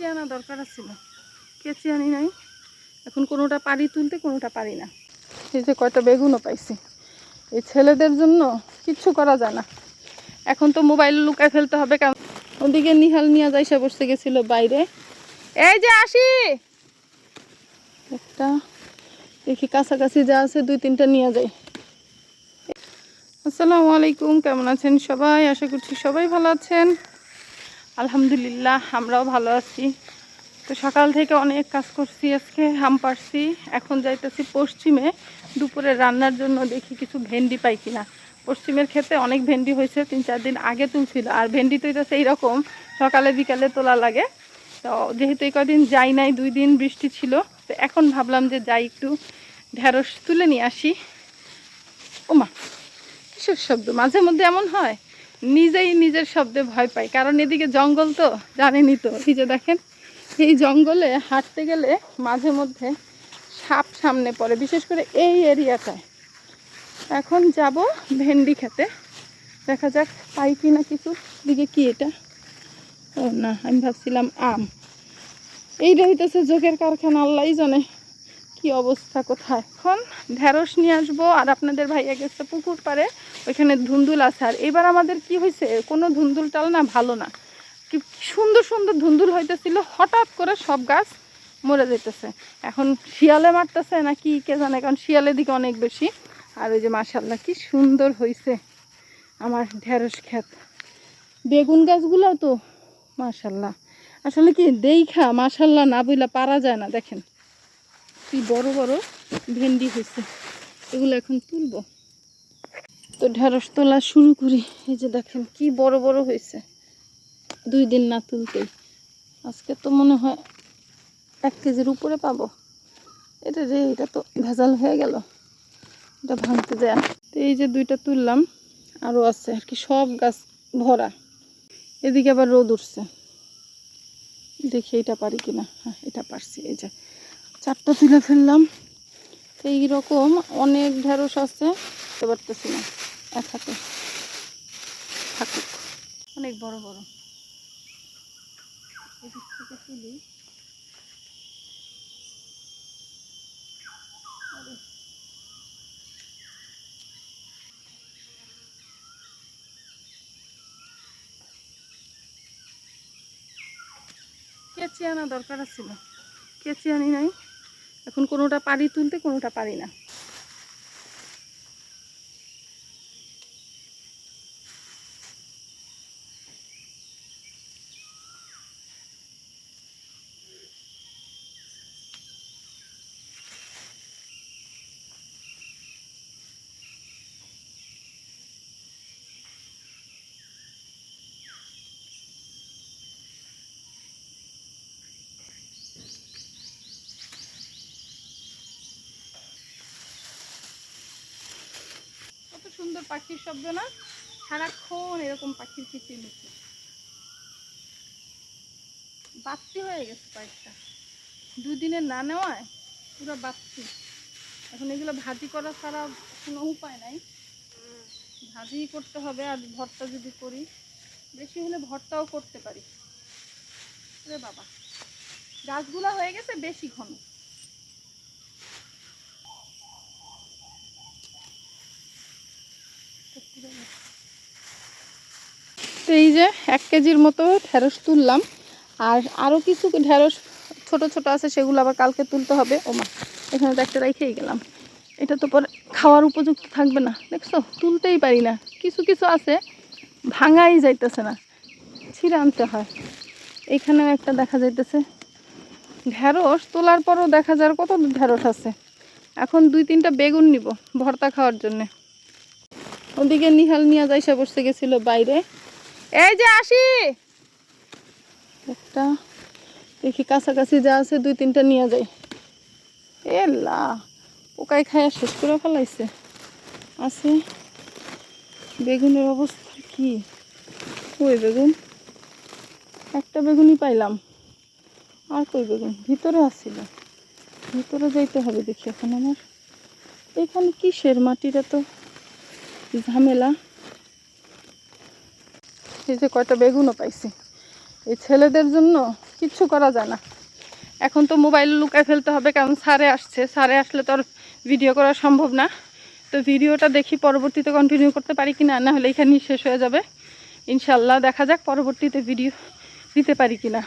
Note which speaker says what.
Speaker 1: কেচি আনা দরকার ছিল কেচি আনি নাই। এখন কোনোটা পারি তুলতে, কোনোটা পারি না। এই যে কয়টা বেগুনও পাইছি। এই ছেলেদের জন্য কিচ্ছু করা যায় না। এখন তো মোবাইল লুকায় ফেলতে হবে কারণ ওদিকে নিহাল নিয়ে যাইসা বসতে গেছিল বাইরে। এই যে আসি! একটা, দেখি কাছাকাছি যা আছে, দুই তিনটা নিয়ে যাই। আসসালামু আলাইকুম, কেমন আছেন সবাই? আশা করছি সবাই ভালো আছেন। আলহামদুলিল্লাহ, আমরাও ভালো আছি। তো সকাল থেকে অনেক কাজ করছি আজকে হাম পারছি এখন যাইতেছি পশ্চিমে। দুপুরে রান্নার জন্য দেখি কিছু ভেন্ডি পাই কিনা। পশ্চিমের ক্ষেতে অনেক ভেন্ডি হয়েছে, তিন চার দিন আগে তুলছিল। আর ভেন্ডি তো এটা সেই রকম, সকালে বিকালে তোলা লাগে। তো যেহেতু এই কদিন যাই নাই, দুই দিন বৃষ্টি ছিল, তো এখন ভাবলাম যে যাই একটু ঢেঁড়স তুলে নিয়ে আসি। ওমা, কিসের শব্দ? মাঝে মধ্যে এমন হয়? নিজেই নিজের শব্দে ভয় পাই কারণ এদিকে জঙ্গল তো জানেনই তো। এই যে দেখেন, এই জঙ্গলে হাঁটতে গেলে মাঝে মধ্যে সাপ সামনে পড়ে, বিশেষ করে এই এরিয়াটায়। এখন যাব ভেন্ডি খেতে। দেখা যাক পাই কি না কিছু। দিকে কি এটা? ও না, আমি ভাবছিলাম আম। এইটা হইতেছে যোগের কারখানা আল্লাহ জানে। কি অবস্থা কোথায়? এখন ঢেঁড়স নিয়ে আসব আর আপনাদের ভাইয়া গেছে পুকুর পাড়ে, ওইখানে ধুন্দুল আছে। আর এবার আমাদের কি হয়েছে কোনো ধুন্দুল টাল না, ভালো না। কি সুন্দর সুন্দর ধুন্দুল হইতেছিল, হঠাৎ করে সব গাছ মরে যেতেছে এখন শিয়ালে মারতেছে না কি কে জানে, কারণ শিয়ালের দিকে অনেক বেশি। আর ওই যে মাসাল্লাহ কি সুন্দর হয়েছে আমার ঢেঁড়স ক্ষেত। বেগুন গাছগুলোও তো মাশাল্লাহ আসলে কি, দেইখা মাশাল্লাহ না বইলা পারা যায় না, দেখেন। কি বড় বড় ভেন্ডি হয়েছে এগুলো এখন তুলবো। তো ঢেঁড়স তোলা শুরু করি, এই যে দেখেন কি বড় বড় হয়েছে দুই দিন না তুলতেই। আজকে তো মনে হয় এক কেজির উপরে পাবো। এটা রে এটা তো ভেজাল হয়ে গেল, এটা ভাঙতে যায়। তো এই যে দুইটা তুললাম, আরও আছে আর কি, সব গাছ ভরা। এদিকে আবার রোদ উঠছে। দেখি এটা পারি কিনা। হ্যাঁ এটা পারছি, এই যে। চারটা তুলে ফেললাম। তো এইরকম অনেক ঢেঁড়স আছে। বুঝতে পারতেছি না। এক হাতে। থাকুক। অনেক বড় বড়। কেচি আনা দরকার ছিল কেচি আনি নাই। এখন কোনোটা পারি তুলতে কোনোটা পারি না কত সুন্দর পাখির শব্দ না, সারাক্ষণ এরকম পাখির কিচিরমিচি বাত্তি হয়ে গেছে কয়েকটা। দুদিনের না নেওয়ায় পুরো বাত্তি এখন এগুলো ভাজি করা ছাড়া কোনো উপায় নাই। ভাজি করতে হবে আর ভর্তা যদি করি, বেশি হলে ভর্তাও করতে পারি। রে বাবা। গাছগুলো হয়ে গেছে বেশি ঘন। তো এই যে এক কেজির মতো ঢেঁড়স তুললাম। আর আরও কিছু ঢেঁড়স ছোট ছোট আছে, সেগুলো আবার কালকে তুলতে হবে। ওমা এখানে তো একটা রেখেই গেলাম। এটা তো পরে খাওয়ার উপযুক্ত থাকবে না। দেখছ, তুলতেই পারি না। কিছু কিছু আছে, ভাঙাই যাইতেছে না। ছিঁড়ে আনতে হয়। এখানেও একটা দেখা যাইতেছে। ঢেঁড়স তোলার পরও দেখা যায় কত ঢেঁড়স আছে। এখন দুই তিনটা বেগুন নিব, ভর্তা খাওয়ার জন্যে। ওদিকে নিহাল নিয়ে যাইসা বসতে গেছিল বাইরে। এই যে আসি। একটা, দেখি কাছাকাছি যা আছে দুই তিনটা নিয়ে যাই। এল্লা পোকায় খায়া শেষ করে ফেলাইছে। আছে। বেগুনের অবস্থা কি? ওই বেগুন? একটা বেগুনই পাইলাম। আর কই বেগুন? ভিতরে আসছিল ভিতরে যাইতে হবে দেখি এখন আমার। এখানে কিসের মাটিটা তো? ঝামেলা। এই যে কয়টা বেগুনও পাইছি। এই ছেলেদের জন্য কিচ্ছু করা যায় না। এখন তো মোবাইল লুকায় ফেলতে হবে, কারণ সারে আসছে। সারে আসলে তো আর ভিডিও করা সম্ভব না। তো ভিডিওটা দেখি পরবর্তীতে কন্টিনিউ করতে পারি কি না না হলে এখানেই শেষ হয়ে যাবে। ইনশাল্লাহ দেখা যাক পরবর্তীতে ভিডিও দিতে পারি কি না